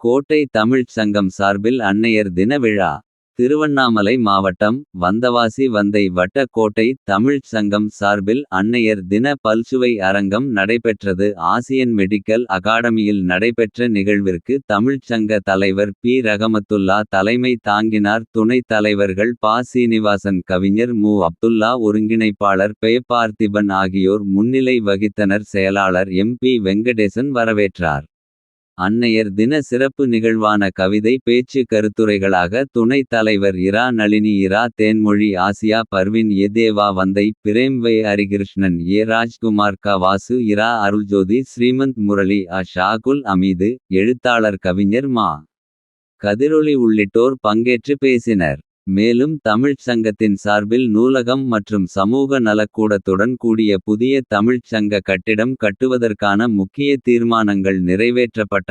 கோட்டை தமிழ்ச் சங்கம் சார்பில் அன்னையர் தின விழா. திருவண்ணாமலை மாவட்டம் வந்தவாசி வந்தை வட்ட கோட்டை தமிழ்ச் சங்கம் சார்பில் அன்னையர் தின பல்சுவை அரங்கம் நடைபெற்றது. ஆசியன் மெடிக்கல் அகாடமியில் நடைபெற்ற நிகழ்விற்கு தமிழ்ச் சங்க தலைவர் பி. ரகமத்துல்லா தலைமை தாங்கினார். துணைத் தலைவர்கள் ப. சீனிவாசன் கவிஞர் மு. அப்துல்லா ஒருங்கிணைப்பாளர் பே பார்த்திபன் ஆகியோர் முன்னிலை வகித்தனர். செயலாளர் எம். பி. வெங்கடேசன் வரவேற்றார். அன்னையர் தின சிறப்பு நிகழ்வான கவிதை பேச்சு கருத்துரைகளாக துணைத் தலைவர் இரா நளினி இரா தேன்மொழி ஆசியா பர்வின் ஏதேவா வந்தை பிரேம் வை ஹரிகிருஷ்ணன் ஏ ராஜ்குமார் க வாசு இரா அருள்ஜோதி ஸ்ரீமந்த் முரளி அ ஷாகுல் அமீது எழுத்தாளர் கவிஞர் மா. கதிரொளி உள்ளிட்டோர் பங்கேற்று பேசினர். மேலும் தமிழ்ச் சங்கத்தின் சார்பில் நூலகம் மற்றும் சமூக நலக்கூடத்துடன் கூடிய புதிய தமிழ்ச் சங்க கட்டிடம் கட்டுவதற்கான முக்கிய தீர்மானங்கள் நிறைவேற்றப்பட்ட.